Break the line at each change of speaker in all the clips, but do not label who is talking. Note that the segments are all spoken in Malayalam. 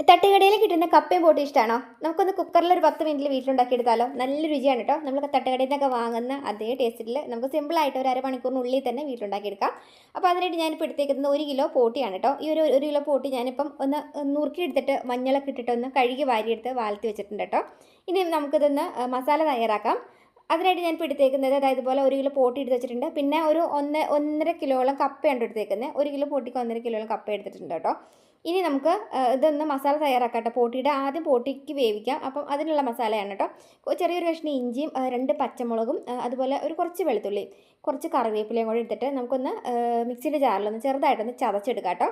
തട്ടുകടയിൽ കിട്ടുന്ന കപ്പയും പോട്ടും ഇഷ്ടമാണോ നമുക്കൊന്ന് കുക്കറിൽ ഒരു പത്ത് മിനിറ്റിൽ വീട്ടിലുണ്ടാക്കി എടുത്താലോ നല്ല രുചിയാണ് കേട്ടോ. നമ്മൾ തട്ടുകടയിൽ നിന്നൊക്കെ വാങ്ങുന്ന അതേ ടേസ്റ്റിൽ നമുക്ക് സിമ്പിളായിട്ട് ഒരു അരമണിക്കൂറിനുള്ളിൽ തന്നെ വീട്ടിലുണ്ടാക്കി എടുക്കാം അപ്പോൾ അതിനായിട്ട് ഞാനിപ്പോൾ എടുത്തേക്കുന്നത് ഒരു കിലോ പോട്ടിയാണ് കേട്ടോ. ഈ ഒരു ഒരു കിലോ പോട്ടി ഞാനിപ്പം ഒന്ന് നുറുക്കി എടുത്തിട്ട് മഞ്ഞളൊക്കെ ഇട്ടിട്ട് ഒന്ന് കഴുകി വാരിയെടുത്ത് വാലത്തി വെച്ചിട്ടുണ്ട് കേട്ടോ. ഇനി നമുക്കിതൊന്ന് മസാല തയ്യാറാക്കാം. അതിനായിട്ട് ഞാൻ എടുത്തേക്കുന്നത് അതായത് പോലെ ഒരു കിലോ പോട്ടി എടുത്ത് വെച്ചിട്ടുണ്ട്. പിന്നെ ഒരു ഒന്ന് ഒന്നര കിലോളം കപ്പയാണ് എടുത്തേക്കുന്നത്. ഒരു കിലോ പോട്ടിക്ക് ഒന്നര കിലോളം കപ്പ എടുത്തിട്ടുണ്ട് കേട്ടോ. ഇനി നമുക്ക് ഇതൊന്ന് മസാല തയ്യാറാക്കട്ടെ. കേട്ടോ പോട്ടിയുടെ ആദ്യം പോട്ടിക്ക് വേവിക്കാം. അപ്പം അതിനുള്ള മസാലയാണ് കേട്ടോ. ചെറിയൊരു കഷ്ണം ഇഞ്ചിയും രണ്ട് പച്ചമുളകും അതുപോലെ ഒരു കുറച്ച് വെളുത്തുള്ളി കുറച്ച് കറിവേപ്പിലയും കൂടെ എടുത്തിട്ട് നമുക്കൊന്ന് മിക്സിയുടെ ജാറിലൊന്ന് ചെറുതായിട്ടൊന്ന് ചതച്ചെടുക്കാം കേട്ടോ.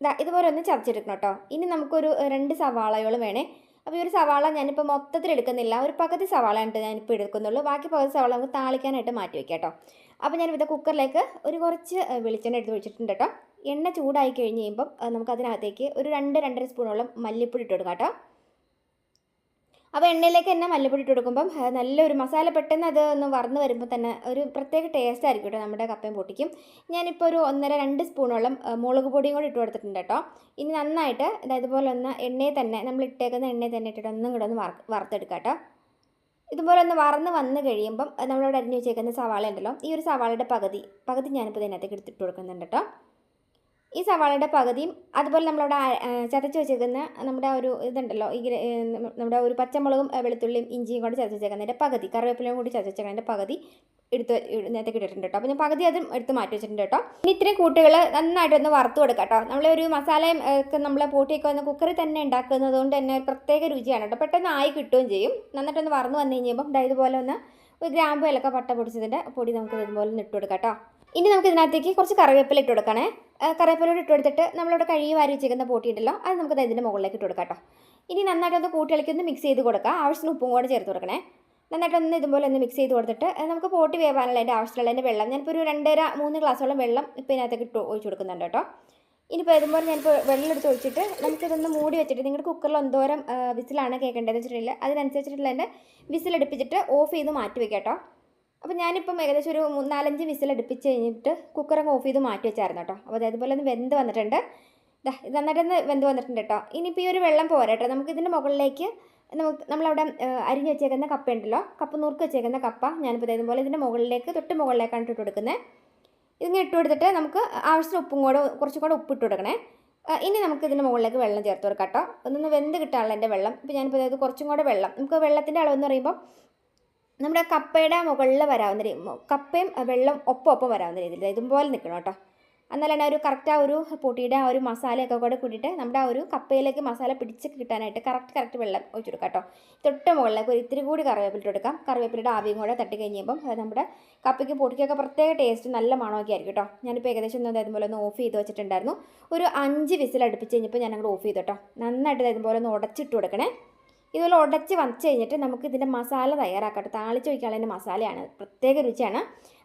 ഇതാ ഇതുപോലെ ഒന്ന് ചതച്ചെടുക്കണം കേട്ടോ. ഇനി നമുക്കൊരു രണ്ട് സവാളയോളം വേണേ അപ്പോൾ ഈ ഒരു സവാള ഞാനിപ്പോൾ മൊത്തത്തിൽ എടുക്കുന്നില്ല. ഒരു പകുതി സവാള ഉണ്ട് ഞാനിപ്പോൾ എടുക്കുന്നുള്ളൂ. ബാക്കി പകുതി സവാള നമുക്ക് താളിക്കാനായിട്ട് മാറ്റി വയ്ക്കാം കേട്ടോ. അപ്പോൾ ഞാനിത് കുക്കറിലേക്ക് ഒരു കുറച്ച് വെളിച്ചെണ്ണ എടുത്ത് വെച്ചിട്ടുണ്ട് കേട്ടോ. എണ്ണ ചൂടായി കഴിഞ്ഞ് കഴിയുമ്പം നമുക്കതിനകത്തേക്ക് ഒരു രണ്ട് രണ്ടര സ്പൂണോളം മല്ലിപ്പൊടി ഇട്ട് കൊടുക്കാം കേട്ടോ. അപ്പോൾ എണ്ണയിലേക്ക് തന്നെ മല്ലിപ്പൊടി കൊടുക്കുമ്പം നല്ലൊരു മസാല പെട്ടെന്ന് അത് ഒന്ന് വറന്ന് വരുമ്പോൾ തന്നെ ഒരു പ്രത്യേക ടേസ്റ്റ് ആയിരിക്കും കേട്ടോ നമ്മുടെ കപ്പയും പൊട്ടിക്കും ഞാനിപ്പോൾ ഒരു ഒന്നര രണ്ട് സ്പൂണോളം മുളക് പൊടിയും കൂടി ഇട്ട് കൊടുത്തിട്ടുണ്ട് കേട്ടോ ഇനി നന്നായിട്ട് ഇതുപോലെ ഒന്ന് എണ്ണയിൽ തന്നെ നമ്മൾ ഇട്ടേക്കുന്ന എണ്ണയിൽ തന്നെ ഇട്ടിട്ട് ഒന്നും കൂടെ ഒന്ന് വറ വറുത്തെടുക്കാം കേട്ടോ ഇതുപോലെ ഒന്ന് വറന്ന് വന്ന് കഴിയുമ്പം നമ്മളിവിടെ അരിഞ്ഞ് വെച്ചേക്കുന്ന സവാള ഉണ്ടല്ലോ ഈ ഒരു സവാളയുടെ പകുതി പകുതി ഞാനിപ്പോൾ ഇതിനകത്തേക്ക് എടുത്തിട്ട് കൊടുക്കുന്നുണ്ട് കേട്ടോ ഈ സവാളയുടെ പകുതിയും അതുപോലെ നമ്മളവിടെ ചതച്ച് വെച്ചേക്കുന്ന നമ്മുടെ ഒരു ഇതുണ്ടല്ലോ ഈ നമ്മുടെ ഒരു പച്ചമുളകും വെളുത്തുള്ളിയും ഇഞ്ചിയും കൂടി ചതച്ച് വെച്ചേക്കുന്നതിന്റെ പകുതി കറിവേപ്പിലയും കൂടി ചതച്ച് വെച്ചേക്കുന്നതിന്റെ പകുതി എടുത്ത് നേരത്തേക്ക് ഇട്ടിട്ടുണ്ട് കേട്ടോ. അപ്പോൾ ഞാൻ പകുതി അതും എടുത്ത് മാറ്റി വെച്ചിട്ടുണ്ട് കേട്ടോ. ഇനി ഇത്രയും കൂട്ടുകൾ നന്നായിട്ടൊന്ന് വറുത്ത് കൊടുക്കാം കേട്ടോ. നമ്മളൊരു മസാലയും ഒക്കെ നമ്മൾ പൂട്ടിയൊക്കെ ഒന്ന് കുക്കറിൽ തന്നെ ഉണ്ടാക്കുന്നത് കൊണ്ട് തന്നെ ഒരു പ്രത്യേക രുചിയാണ് കേട്ടോ. പെട്ടെന്ന് ആയി കിട്ടുകയും ചെയ്യും. നന്നായിട്ടൊന്ന് വറന്ന് വന്നു കഴിഞ്ഞപ്പം ഇതുപോലെ ഒന്ന് ഒരു ഗ്രാമ്പ് ഇലക്ക പട്ട പൊടിച്ചതിന്റെ പൊടി നമുക്ക് ഇതുപോലെ ഒന്ന് ഇട്ട് കൊടുക്കാം കേട്ടോ. ഇനി നമുക്ക് ഇതിനകത്തേക്ക് കുറച്ച് കറിവേപ്പില ഇട്ട് കൊടുക്കണേ. ആ, കറിവേപ്പില ഇട്ട് കൊടുത്തിട്ട് നമ്മളിവിടെ കഴുകി വാരി വെച്ചിരിക്കുന്ന പോട്ടി ഉണ്ടല്ലോ അത് നമുക്ക് ഇതിന്റെ മുകളിലേക്ക് ഇട്ട് കൊടുക്കാം കേട്ടോ. ഇനി നന്നായിട്ടൊന്ന് കൂട്ടിയിളക്കി ഒന്ന് മിക്സ് ചെയ്ത് കൊടുക്കുക ആവശ്യത്തിന് ഉപ്പും കൂടെ ചേർത്ത് കൊടുക്കണേ. നന്നായിട്ടൊന്ന് ഇതുപോലെ ഒന്ന് മിക്സ് ചെയ്ത് കൊടുത്തിട്ട് നമുക്ക് പോട്ടി വേവാനുള്ള അതിന്റെ ആവശ്യമുള്ളതിന്റെ വെള്ളം ഞാനിപ്പോൾ ഒരു രണ്ടര മൂന്ന് ഗ്ലാസ്സോളം വെള്ളം ഇപ്പോൾ ഇതിനകത്തേക്ക് ഇട്ട് ഒഴിച്ച് കൊടുക്കുന്നുണ്ട് കേട്ടോ. ഇനിയിപ്പോൾ ഇതുപോലെ ഞാനിപ്പോൾ വെള്ളം എടുത്ത് ഒഴിച്ചിട്ട് നമുക്കിതൊന്ന് മൂടി വെച്ചിട്ട് നിങ്ങളുടെ കുക്കറിൽ എന്തോരം വിസിലാണ് കേൾക്കേണ്ടതെന്ന് വെച്ചിട്ടുണ്ടെങ്കിൽ അതിനനുസരിച്ചിട്ടുള്ള എന്റെ വിസിലടുപ്പിച്ചിട്ട് ഓഫ് ചെയ്ത് മാറ്റി വെക്കാം കേട്ടോ. അപ്പോൾ ഞാനിപ്പം ഏകദേശം ഒരു നാലഞ്ച് വിസിൽ അടുപ്പിച്ച് കഴിഞ്ഞിട്ട് കുക്കറൊക്കെ ഓഫ് ചെയ്ത് മാറ്റി വെച്ചായിരുന്നു കേട്ടോ. അപ്പോൾ അതേപോലെ ഒന്ന് വെന്ത് വന്നിട്ടുണ്ട്. ദാ ഇത് നന്നായിട്ടൊന്ന് വെന്ത് വന്നിട്ടുണ്ട് കേട്ടോ. ഇനിയിപ്പോൾ ഈ ഒരു വെള്ളം പോരാ കേട്ടോ. നമുക്ക് ഇതിന്റെ മുകളിലേക്ക് നമുക്ക് നമ്മളവിടെ അരിഞ്ഞ് വെച്ചേക്കുന്ന കപ്പ ഉണ്ടല്ലോ. കപ്പ നുറുക്ക് വെച്ചേക്കുന്ന കപ്പ ഞാനിപ്പോൾ ഇതേപോലെ ഇതിന്റെ മുകളിലേക്ക് തൊട്ട് മുകളിലേക്കാണ് ഇട്ട് കൊടുക്കുന്നത് ഇതിങ്ങനെ ഇട്ട് കൊടുത്തിട്ട് നമുക്ക് ആവശ്യത്തിന് ഉപ്പും കൂടെ കുറച്ചും കൂടെ ഉപ്പ് ഇട്ട് കൊടുക്കണേ ഇനി നമുക്ക് ഇതിന്റെ മുകളിലേക്ക് വെള്ളം ചേർത്ത് കൊടുക്കാം കേട്ടോ. ഒന്നൊന്ന് വെന്ത് കിട്ടാനുള്ള എന്റെ വെള്ളം. ഇപ്പോൾ ഞാനിപ്പോൾ അതായത് കുറച്ചും കൂടെ വെള്ളം. നമുക്ക് വെള്ളത്തിന്റെ അളവെന്ന് പറയുമ്പോൾ നമ്മുടെ കപ്പയുടെ മുകളിൽ വരാവുന്ന രീതി കപ്പയും വെള്ളം ഒപ്പം ഒപ്പം വരാവുന്ന രീതിയിൽ ഇതുപോലെ നിൽക്കണം കേട്ടോ. എന്നാലാണ് ഒരു കറക്റ്റ് ആ ഒരു പൊട്ടിയുടെ ആ ഒരു മസാലയൊക്കെ കൂടെ കൂട്ടിയിട്ട് നമ്മുടെ ആ ഒരു കപ്പയിലേക്ക് മസാല പിടിച്ച് കിട്ടാനായിട്ട് കറക്റ്റ് കറക്റ്റ് വെള്ളം ഒഴിച്ചു കൊടുക്കാം കേട്ടോ. തൊട്ട് മുകളിലേക്ക് ഒരു ഇത്തിരി കൂടി കറിവേപ്പില ഇട്ട് കൊടുക്കാം. കറിവേപ്പിലയുടെ ആവിയും കൂടെ തട്ടി കഴിയുമ്പം നമ്മുടെ കപ്പയ്ക്ക് പൊട്ടിക്കൊക്കെ പ്രത്യേക ടേസ്റ്റ് നല്ല മണമൊക്കെ ആയിരിക്കും കേട്ടോ. ഞാനിപ്പോൾ ഏകദേശം ഒന്ന് ഇതുപോലെ ഒന്ന് ഓഫ് ചെയ്ത് വെച്ചിട്ടുണ്ടായിരുന്നു. ഒരു അഞ്ച് വിസിൽ അടുപ്പിച്ച് കഴിഞ്ഞപ്പോൾ ഞാൻ അങ്ങോട്ട് ഓഫ് ചെയ്തു കേട്ടോ. നന്നായിട്ട് ഇതുപോലെ ഒന്ന് ഉടച്ചിട്ട് കൊടുക്കണേ. ഇതുപോലെ ഉടച്ച് വച്ച് കഴിഞ്ഞിട്ട് നമുക്ക് ഇതിന്റെ മസാല തയ്യാറാക്കട്ടെ. താളിച്ച് വയ്ക്കാനുള്ള മസാലയാണ്. പ്രത്യേക രുചിയാണ്.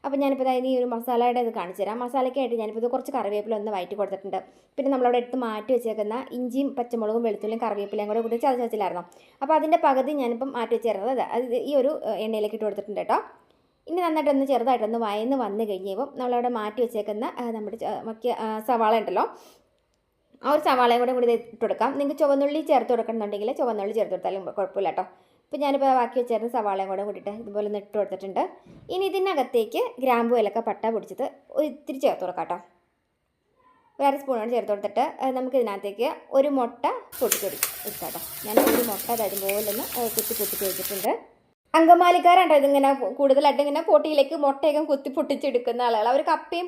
അപ്പോൾ ഞാനിപ്പോൾ അതായത് ഈ ഒരു മസാലയുടെ ഇത് കാണിച്ചു തരാം. മസാലയ്ക്കായിട്ട് ഞാനിപ്പോൾ ഇത് കുറച്ച് കറിവേപ്പില ഒന്ന് വയറ്റി കൊടുത്തിട്ടുണ്ട്. പിന്നെ നമ്മളവിടെ എടുത്ത് മാറ്റി വെച്ചേക്കുന്ന ഇഞ്ചിയും പച്ചമുളകും വെളുത്തുള്ളിയും കറിവേപ്പിലയും കൂടെ കൂടി ചതച്ച് വെച്ചില്ലായിരുന്നു? അപ്പോൾ അതിന്റെ പകുതി ഞാനിപ്പം മാറ്റി വെച്ചിരുന്നത്. അത് ഈ ഒരു എണ്ണയിലേക്ക് ഇട്ട് കൊടുത്തിട്ടുണ്ട് കേട്ടോ. ഇനി നന്നായിട്ടൊന്ന് ചെറുതായിട്ടൊന്ന് വയന്ന് വന്ന് കഴിഞ്ഞപ്പോൾ നമ്മളവിടെ മാറ്റി വെച്ചേക്കുന്ന നമ്മുടെ മക്കിയ സവാള ഉണ്ടല്ലോ. ആ ഒരു സവാളയും കൂടെ കൂടി ഇട്ട് കൊടുക്കാം നിങ്ങൾക്ക് ചുവന്നുള്ളി ചേർത്ത് കൊടുക്കണമെന്നുണ്ടെങ്കിൽ ചുവന്നുള്ളി ചേർത്ത് കൊടുത്താലും കുഴപ്പമില്ല കേട്ടോ. ഇപ്പോൾ ഞാനിപ്പോൾ ബാക്കി വെച്ചിരുന്ന സവാളയും കൂടെ കൂടിയിട്ട് ഇതുപോലെ ഒന്ന് ഇട്ട് കൊടുത്തിട്ടുണ്ട്. ഇനി ഇതിനകത്തേക്ക് ഗ്രാമ്പു ഇലക്ക പട്ട പൊടിച്ചത് ഒത്തിരി ചേർത്ത് കൊടുക്കാം കേട്ടോ. വേറെ സ്പൂണോട് ചേർത്ത് കൊടുത്തിട്ട് നമുക്ക് ഇതിനകത്തേക്ക് ഒരു മുട്ട പൊട്ടിച്ചൊടി എടുക്കാം കേട്ടോ ഞാൻ ഒരു മുട്ട അതായത് പോലെ കുത്തി പൊട്ടിച്ച് വെച്ചിട്ടുണ്ട്. അങ്കമാലിക്കാരുണ്ടോ ഇതിങ്ങനെ കൂടുതലായിട്ട് ഇങ്ങനെ പൊട്ടിയിലേക്ക് മുട്ടയൊക്കെ കുത്തി പൊട്ടിച്ചെടുക്കുന്ന ആളുകൾ. അവർ കപ്പയും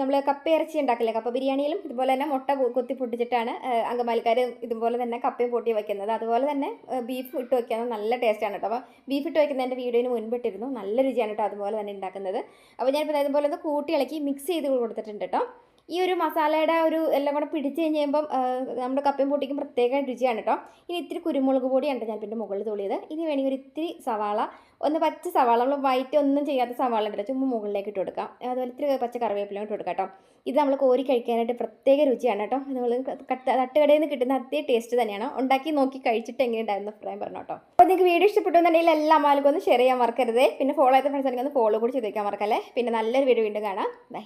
നമ്മൾ കപ്പ ഇറച്ചി ഉണ്ടാക്കില്ലേ? കപ്പ ബിരിയാണിയിലും ഇതുപോലെ തന്നെ മുട്ട കുത്തി പൊട്ടിച്ചിട്ടാണ് അങ്കമാലിക്കാർ ഇതുപോലെ തന്നെ കപ്പയും പൊട്ടി വയ്ക്കുന്നത് അതുപോലെ തന്നെ ബീഫ് ഇട്ട് വയ്ക്കുന്നത് നല്ല ടേസ്റ്റാണ് കേട്ടോ. അപ്പോൾ ബീഫ് ഇട്ട് വയ്ക്കുന്നതിന്റെ വീഡിയോയിന് മുൻപിട്ടിരുന്നു. നല്ല രുചിയാണ് കേട്ടോ അതുപോലെ തന്നെ ഉണ്ടാക്കുന്നത്. അപ്പോൾ ഞാനിപ്പോൾ ഇതുപോലെ ഒന്ന് കൂട്ടി ഇളക്കി മിക്സ് ചെയ്ത് കൊടുത്തിട്ടുണ്ട് കേട്ടോ. ഈ ഒരു മസാലയുടെ ഒരു എല്ലാം കൂടെ പിടിച്ച് കഴിഞ്ഞ് കഴിയുമ്പം നമ്മുടെ കപ്പയും പൊട്ടിക്കും പ്രത്യേക രുചിയാണ് കേട്ടോ. ഇനി ഇത്തിരി കുരുമുളക് പൊടിയാണ് ഞാൻ പിന്നെ മുകളിൽ തൊളിയത്. ഇനി വേണമെങ്കിൽ ഒരു ഇത്തിരി സവാള ഒന്ന് പച്ച സവാള നമ്മൾ വൈറ്റ് ഒന്നും ചെയ്യാത്ത സവാള ഉണ്ടല്ലോ ചുമ്മാ മുകളിലേക്ക് ഇട്ട് കൊടുക്കാം. അതുപോലെ ഇത്തിരി പച്ച കറിവേപ്പില ഇട്ട് കൊടുക്കാം കേട്ടോ. ഇത് നമ്മൾ കോരി കഴിക്കാനായിട്ട് പ്രത്യേക രുചിയാണ് കേട്ടോ. നമ്മൾ തട്ടുകടയിൽ നിന്ന് കിട്ടുന്ന അതേ ടേസ്റ്റ് തന്നെയാണ്. ഉണ്ടാക്കി നോക്കി കഴിച്ചിട്ട് എങ്ങനെ എങ്ങനെയുണ്ടായിരുന്നു അഭിപ്രായം പറഞ്ഞു കേട്ടോ. അപ്പോൾ നിങ്ങൾക്ക് വീഡിയോ ഇഷ്ടപ്പെട്ടുണ്ടെങ്കിൽ എല്ലാ ആൾക്കും ഒന്ന് ഷെയർ ചെയ്യാൻ മറക്കരുത്. പിന്നെ ഫോളോ ചെയ്ത ഫ്രണ്ട്സ് ഒന്ന് ഫോളോ കൂടി ചെയ്ത് വയ്ക്കാൻ മറക്കല്ലേ? പിന്നെ നല്ലൊരു വീഡിയോ വീണ്ടും കാണാം. ബൈ